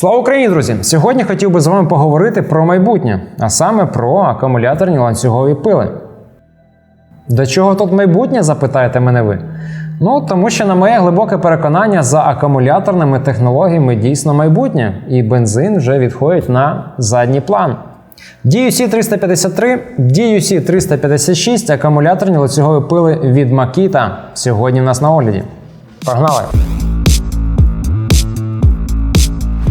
Слава Україні, друзі! Сьогодні хотів би з вами поговорити про майбутнє, а саме про акумуляторні ланцюгові пили. До чого тут майбутнє, запитаєте мене ви? Ну, тому що, на моє глибоке переконання, за акумуляторними технологіями дійсно майбутнє, і бензин вже відходить на задній план. DUC 353, DUC 356 акумуляторні ланцюгові пили від Makita. Сьогодні в нас на огляді. Погнали!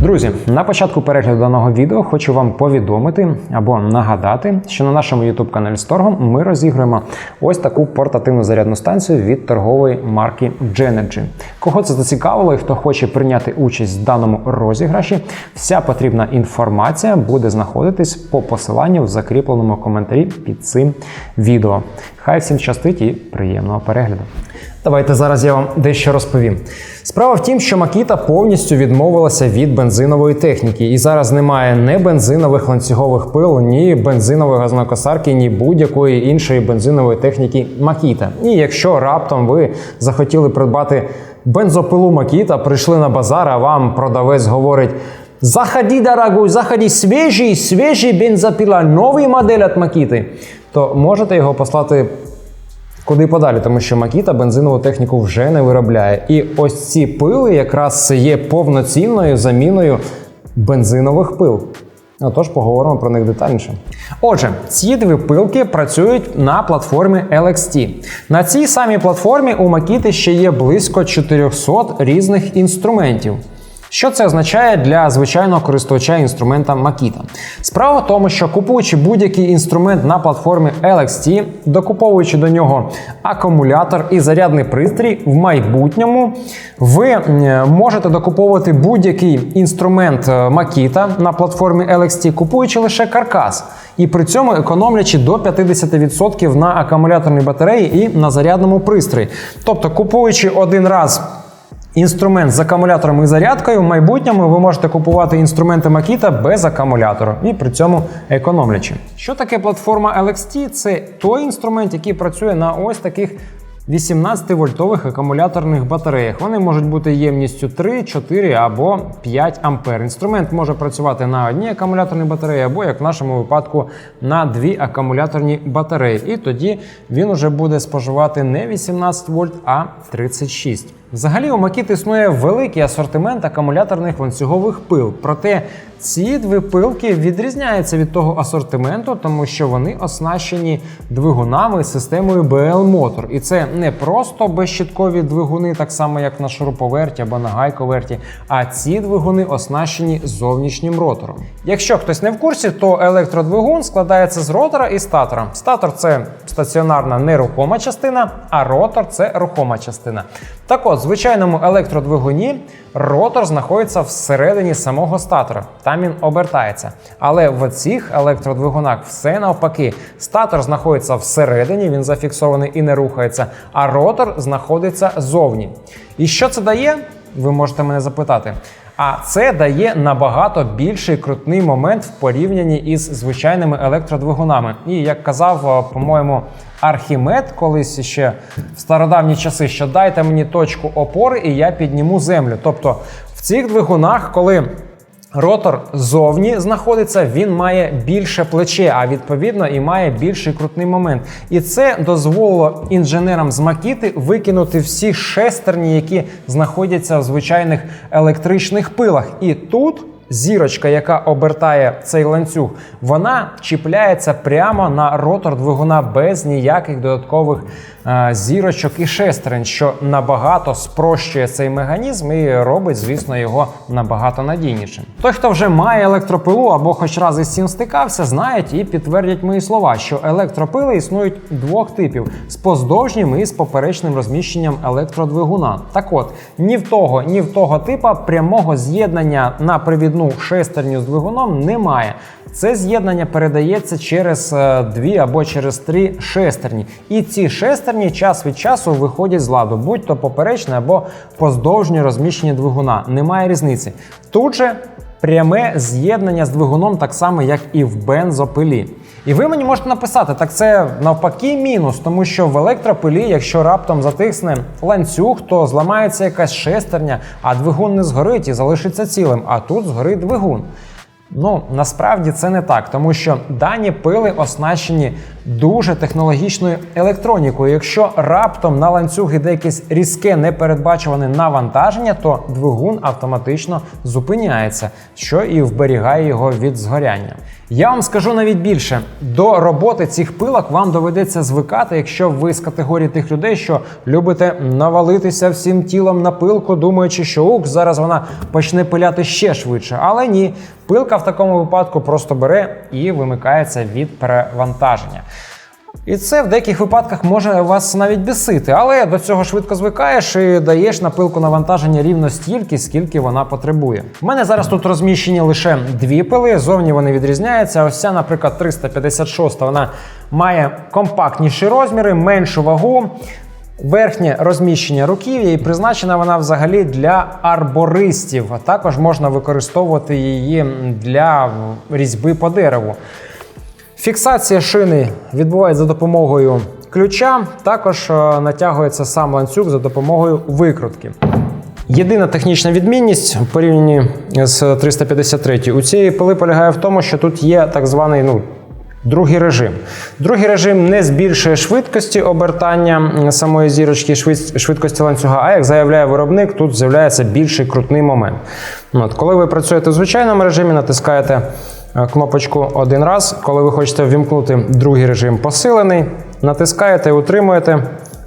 Друзі, на початку перегляду даного відео хочу вам повідомити або нагадати, що на нашому youtube каналі Storgom ми розігруємо ось таку портативну зарядну станцію від торгової марки Genergy. Кого це зацікавило і хто хоче прийняти участь в даному розіграші, вся потрібна інформація буде знаходитись по посиланню в закріпленому коментарі під цим відео. Хай всім щастить і приємного перегляду. Давайте зараз я вам дещо розповім. Справа в тім, що Макіта повністю відмовилася від бензинової техніки, і зараз немає ні бензинових ланцюгових пил, ні бензинової газонокосарки, ні будь-якої іншої бензинової техніки Макіта. І якщо раптом ви захотіли придбати бензопилу Макіта, прийшли на базар, а вам продавець говорить. Заходи, дорогой, заходи, свежий, свежий бензопила, новий модель від Макіти, то можете його послати Куди подалі, тому що Макіта бензинову техніку вже не виробляє. І ось ці пили якраз є повноцінною заміною бензинових пил. Отож, поговоримо про них детальніше. Отже, ці дві пилки працюють на платформі LXT. На цій самій платформі у Макіти ще є близько 400 різних інструментів. Що це означає для звичайного користувача інструмента Makita? Справа в тому, що купуючи будь-який інструмент на платформі LXT, докуповуючи до нього акумулятор і зарядний пристрій, в майбутньому ви можете докуповувати будь-який інструмент е, Makita на платформі LXT, купуючи лише каркас, і при цьому економлячи до 50% на акумуляторній батареї і на зарядному пристрої. Тобто, купуючи один раз. Інструмент з акумулятором і зарядкою в майбутньому ви можете купувати інструменти Makita без акумулятору і при цьому економлячи. Що таке платформа LXT? Це той інструмент, який працює на ось таких 18-вольтових акумуляторних батареях. Вони можуть бути ємністю 3, 4 або 5 ампер. Інструмент може працювати на одній акумуляторній батареї, або, як в нашому випадку, на дві акумуляторні батареї. І тоді він уже буде споживати не 18 вольт, а 36. Взагалі у Макіт існує великий асортимент акумуляторних ланцюгових пил. Проте ці дві пилки відрізняються від того асортименту, тому що вони оснащені двигунами системою BL Motor. І це не просто безщиткові двигуни, так само як на шуруповерті або на гайковерті, а ці двигуни оснащені зовнішнім ротором. Якщо хтось не в курсі, то електродвигун складається з ротора і статора. Статор це стаціонарна нерухома частина, а ротор це рухома частина. Так от, звичайному електродвигуні ротор знаходиться всередині самого статора. Там він обертається. Але в цих електродвигунах все навпаки. Статор знаходиться всередині, він зафіксований і не рухається, а ротор знаходиться зовні. І що це дає? Ви можете мене запитати. А це дає набагато більший крутний момент в порівнянні із звичайними електродвигунами. І як казав, по-моєму, Архімед колись ще в стародавні часи, що дайте мені точку опори, і я підніму землю. Тобто в цих двигунах, коли Ротор ззовні знаходиться, він має більше плече, а відповідно і має більший крутний момент. І це дозволило інженерам з Макіти викинути всі шестерні, які знаходяться в звичайних електричних пилах. І тут зірочка, яка обертає цей ланцюг, вона чіпляється прямо на ротор двигуна без ніяких додаткових зірочок і шестерень, що набагато спрощує цей механізм і робить, звісно, його набагато надійнішим. Той, хто вже має електропилу або хоч раз із цим стикався, знають і підтвердять мої слова, що електропили існують двох типів: з поздовжнім і з поперечним розміщенням електродвигуна. Так от ні в того, ні в того типа прямого з'єднання на привідну шестерню з двигуном немає. Це з'єднання передається через е, дві або через три шестерні. І ці шестерні час від часу виходять з ладу, будь-то поперечне або поздовжнє розміщення двигуна. Немає різниці. Тут же пряме з'єднання з двигуном, так само, як і в бензопилі. І ви мені можете написати, так це навпаки мінус, тому що в електропилі, якщо раптом затисне ланцюг, то зламається якась шестерня, а двигун не згорить і залишиться цілим. А тут згорить двигун. Ну, насправді це не так, тому що дані пили оснащені дуже технологічною електронікою. Якщо раптом на ланцюг іде якесь різке непередбачуване навантаження, то двигун автоматично зупиняється, що і вберігає його від згоряння. Я вам скажу навіть більше: до роботи цих пилок вам доведеться звикати, якщо ви з категорії тих людей, що любите навалитися всім тілом на пилку, думаючи, що ук, зараз вона почне пиляти ще швидше. Але ні, пилка в такому випадку просто бере і вимикається від перевантаження. І це в деяких випадках може вас навіть бісити, але до цього швидко звикаєш і даєш на пилку навантаження рівно стільки, скільки вона потребує. У мене зараз тут розміщені лише дві пили, зовні вони відрізняються. Ось ця, наприклад, 356 вона має компактніші розміри, меншу вагу. Верхнє розміщення руків'я і призначена вона взагалі для арбористів, а також можна використовувати її для різьби по дереву. Фіксація шини відбувається за допомогою ключа, також е, натягується сам ланцюг за допомогою викрутки. Єдина технічна відмінність в порівнянні з 353 у цієї пили полягає в тому, що тут є так званий ну, другий режим. Другий режим не збільшує швидкості обертання самої зірочки, швидкості ланцюга, а як заявляє виробник, тут з'являється більший крутний момент. От, коли ви працюєте в звичайному режимі, натискаєте кнопочку один раз. Коли ви хочете ввімкнути другий режим посилений, натискаєте утримуєте.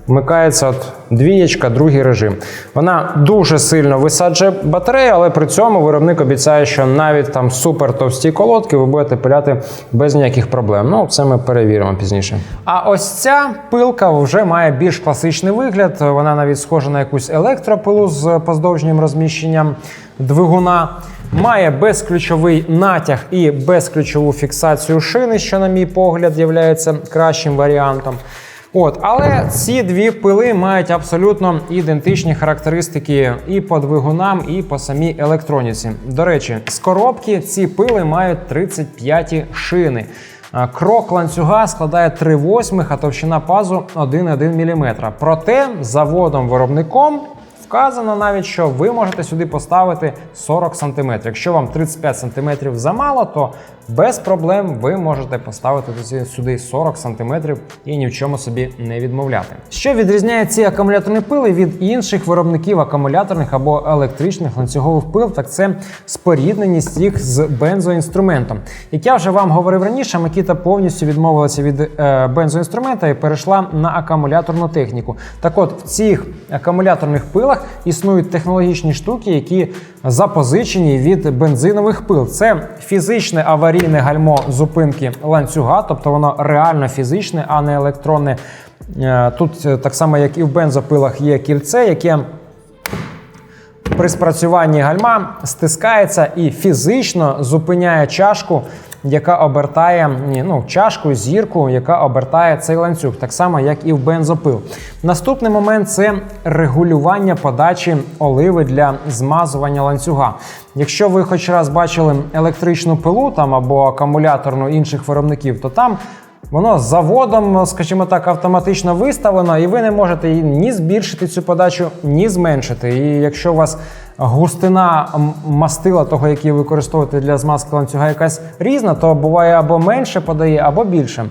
Вмикається от двієчка, другий режим. Вона дуже сильно висаджує батарею, але при цьому виробник обіцяє, що навіть там супер товсті колодки ви будете пиляти без ніяких проблем. Ну, це ми перевіримо пізніше. А ось ця пилка вже має більш класичний вигляд. Вона навіть схожа на якусь електропилу з поздовжнім розміщенням двигуна. Має безключовий натяг і безключову фіксацію шини, що, на мій погляд, є кращим варіантом. От, але ці дві пили мають абсолютно ідентичні характеристики і по двигунам, і по самій електроніці. До речі, з коробки ці пили мають 35 шини. Крок ланцюга складає 3 восьмих, а товщина пазу 1,1 мм. Проте заводом-виробником вказано навіть, що ви можете сюди поставити 40 см. Якщо вам 35 см замало, то без проблем ви можете поставити сюди 40 см і ні в чому собі не відмовляти. Що відрізняє ці акумуляторні пили від інших виробників акумуляторних або електричних ланцюгових пил, так це спорідненість їх з бензоінструментом. Як я вже вам говорив раніше, Макіта повністю відмовилася від е, бензоінструмента і перейшла на акумуляторну техніку. Так от в цих акумуляторних пилах існують технологічні штуки, які запозичені від бензинових пил. Це фізичне аварійне гальмо зупинки ланцюга, тобто воно реально фізичне, а не електронне. Е, Тут е, так само, як і в бензопилах, є кільце, яке при спрацюванні гальма стискається і фізично зупиняє чашку, яка обертає ну, чашку, зірку, яка обертає цей ланцюг, так само, як і в бензопил. Наступний момент це регулювання подачі оливи для змазування ланцюга. Якщо ви хоч раз бачили електричну пилу там або акумуляторну інших виробників, то там Воно заводом, скажімо так, автоматично виставлено, і ви не можете її ні збільшити цю подачу, ні зменшити. І якщо у вас густина мастила, того, який ви використовуєте для змазки ланцюга, якась різна, то буває або менше подає, або більше.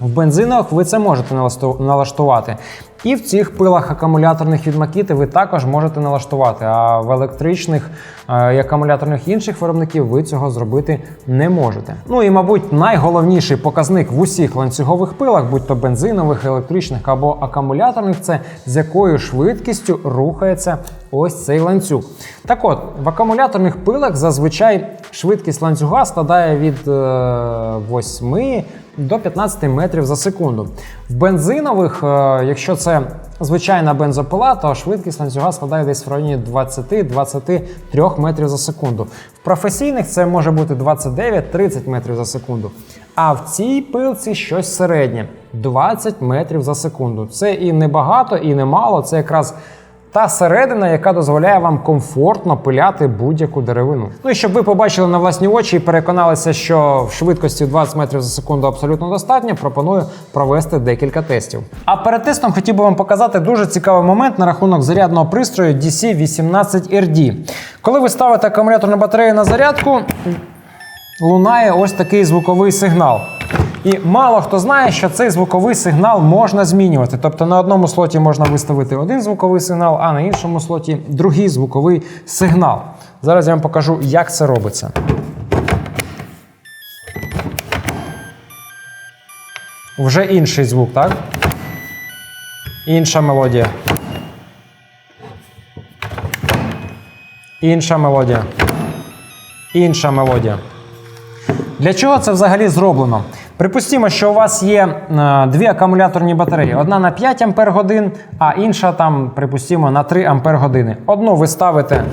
В бензинах ви це можете налаштувати. І в цих пилах акумуляторних від Makita ви також можете налаштувати. А в електричних е, і акумуляторних інших виробників ви цього зробити не можете. Ну і, мабуть, найголовніший показник в усіх ланцюгових пилах, будь то бензинових, електричних або акумуляторних, це з якою швидкістю рухається ось цей ланцюг. Так от, в акумуляторних пилах зазвичай швидкість ланцюга складає від е, 8 до 15 метрів за секунду. В бензинових, е, якщо це звичайна бензопила, то швидкість ланцюга складає десь в районі 20-23 метрів за секунду. В професійних це може бути 29-30 метрів за секунду. А в цій пилці щось середнє 20 метрів за секунду. Це і не багато, і не мало. Це якраз та середина, яка дозволяє вам комфортно пиляти будь-яку деревину. Ну і щоб ви побачили на власні очі і переконалися, що в швидкості 20 метрів за секунду абсолютно достатньо, пропоную провести декілька тестів. А перед тестом хотів би вам показати дуже цікавий момент на рахунок зарядного пристрою DC18RD. Коли ви ставите акумуляторну батарею на зарядку, лунає ось такий звуковий сигнал. І мало хто знає, що цей звуковий сигнал можна змінювати. Тобто на одному слоті можна виставити один звуковий сигнал, а на іншому слоті другий звуковий сигнал. Зараз я вам покажу, як це робиться. Вже інший звук, так? Інша мелодія. Інша мелодія. Інша мелодія. Для чого це взагалі зроблено? Припустімо, що у вас є е, дві акумуляторні батареї: одна на 5 Ампер годин, а інша там, припустімо, на 3 Ампер години. Одну ви ставите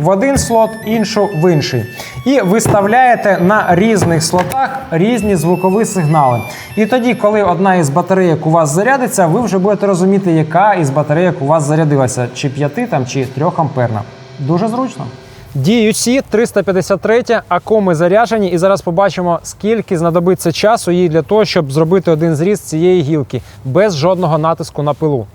в один слот, іншу в інший. І виставляєте на різних слотах різні звукові сигнали. І тоді, коли одна із батарейок у вас зарядиться, ви вже будете розуміти, яка із батарейок у вас зарядилася, чи 5 там, чи 3 амперна. Дуже зручно. DUC 353, акоми заряджені, і зараз побачимо, скільки знадобиться часу їй для того, щоб зробити один зріз цієї гілки без жодного натиску на пилу.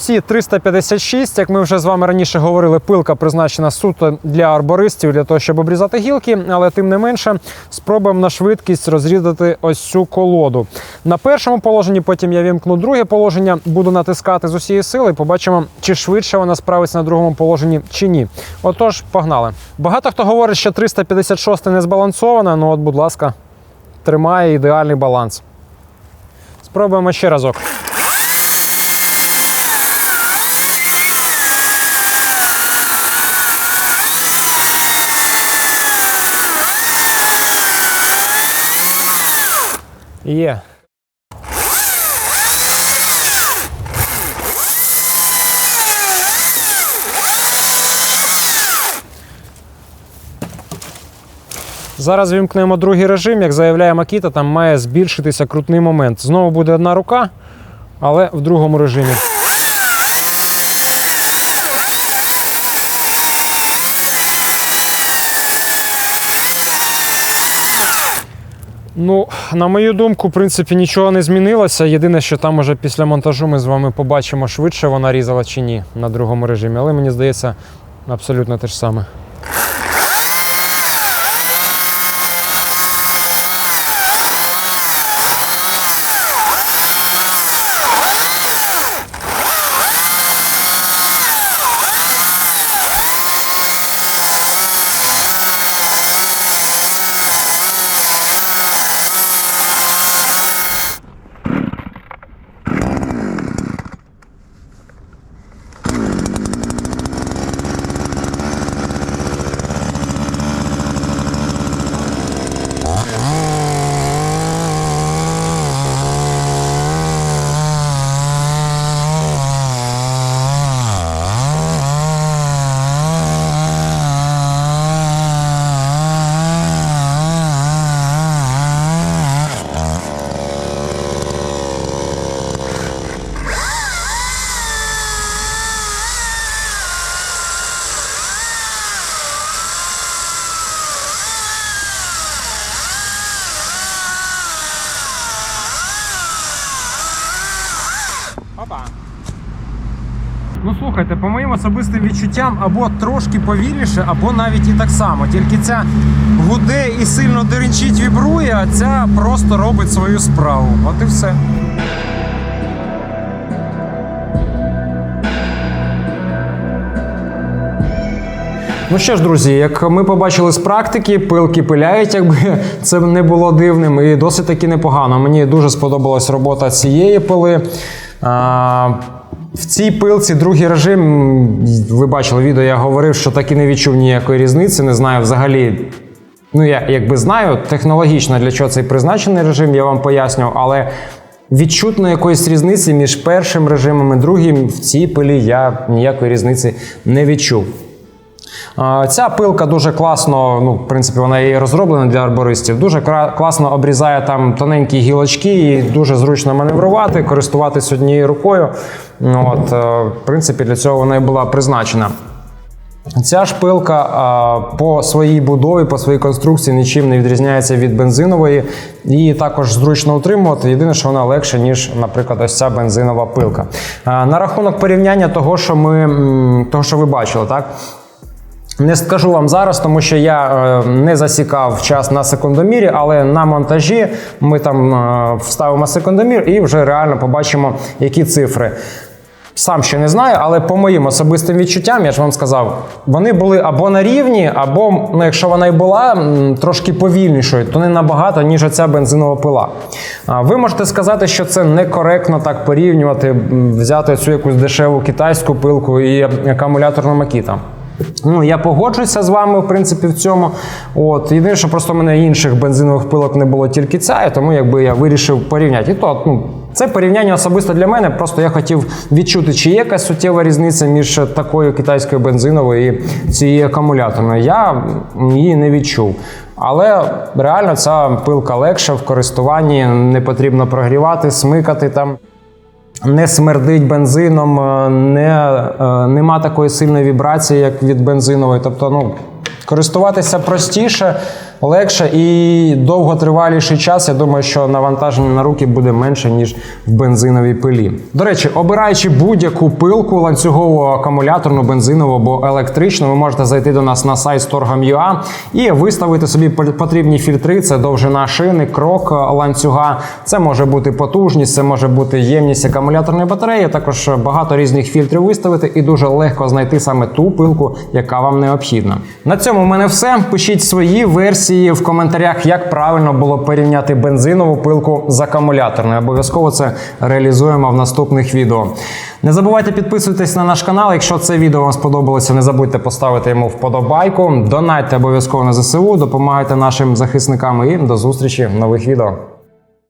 DUC 356, як ми вже з вами раніше говорили, пилка призначена суто для арбористів, для того, щоб обрізати гілки, але тим не менше спробуємо на швидкість розрізати ось цю колоду. На першому положенні, потім я вімкну друге положення, буду натискати з усієї сили. Побачимо, чи швидше вона справиться на другому положенні, чи ні. Отож, погнали. Багато хто говорить, що 356 не збалансована. Ну от, будь ласка, тримає ідеальний баланс. Спробуємо ще разок. Є. Зараз вімкнемо другий режим. Як заявляє Макіта, там має збільшитися крутний момент. Знову буде одна рука, але в другому режимі. Ну, на мою думку, в принципі, нічого не змінилося. Єдине, що там уже після монтажу ми з вами побачимо, швидше вона різала чи ні на другому режимі. Але мені здається, абсолютно те ж саме. Опа. Ну слухайте, по моїм особистим відчуттям, або трошки повільніше, або навіть і так само. Тільки ця гуде і сильно деренчить вібрує, а ця просто робить свою справу. От і все. Ну що ж, друзі, як ми побачили з практики, пилки пиляють, якби це не було дивним, і досить таки непогано. Мені дуже сподобалась робота цієї пили. В цій пилці другий режим, ви бачили відео, я говорив, що так і не відчув ніякої різниці. Не знаю взагалі. Ну, я якби знаю технологічно для чого цей призначений режим, я вам пояснював, але відчутно якоїсь різниці між першим режимом і другим в цій пилі я ніякої різниці не відчув. Ця пилка дуже класно, ну, в принципі, вона і розроблена для арбористів. Дуже класно обрізає там тоненькі гілочки, і дуже зручно маневрувати, користуватись однією рукою. От, е, в принципі, для цього вона і була призначена. Ця ж пилка а, по своїй будові, по своїй конструкції нічим не відрізняється від бензинової. Її також зручно утримувати. Єдине, що вона легше, ніж, наприклад, ось ця бензинова пилка. А, на рахунок порівняння того, що ми того, що ви бачили, так. Не скажу вам зараз, тому що я е, не засікав час на секундомірі, але на монтажі ми там е, вставимо секундомір і вже реально побачимо, які цифри. Сам ще не знаю, але по моїм особистим відчуттям, я ж вам сказав, вони були або на рівні, або ну, якщо вона й була трошки повільнішою, то не набагато, ніж ця бензинова пила. Ви можете сказати, що це некоректно так порівнювати, взяти цю якусь дешеву китайську пилку і акумуляторну макіта. Ну, я погоджуюся з вами, в принципі, в цьому. От єдине, що просто в мене інших бензинових пилок не було тільки ця, і тому якби я вирішив порівняти. І то ну, це порівняння особисто для мене. Просто я хотів відчути, чи є якась суттєва різниця між такою китайською бензиновою і цією акумуляторною. Я її не відчув. Але реально ця пилка легша в користуванні, не потрібно прогрівати, смикати там. Не смердить бензином, е, не, е, нема такої сильної вібрації, як від бензинової. Тобто, ну, користуватися простіше, легше і довготриваліший час. Я думаю, що навантаження на руки буде менше, ніж в бензиновій пилі. До речі, обираючи будь-яку пилку ланцюгову, акумуляторну, бензинову або електричну, ви можете зайти до нас на сайт Storgam.ua і виставити собі потрібні фільтри. Це довжина шини, крок ланцюга. Це може бути потужність, це може бути ємність акумуляторної батареї. Також багато різних фільтрів виставити і дуже легко знайти саме ту пилку, яка вам необхідна. На цьому в мене все. Пишіть свої версії в коментарях, як правильно було порівняти бензинову пилку з акумуляторною. Обов'язково це реалізуємо в наступних відео. Не забувайте підписуватись на наш канал. Якщо це відео вам сподобалося, не забудьте поставити йому вподобайку. Донайте обов'язково на ЗСУ, допомагайте нашим захисникам і до зустрічі в нових відео.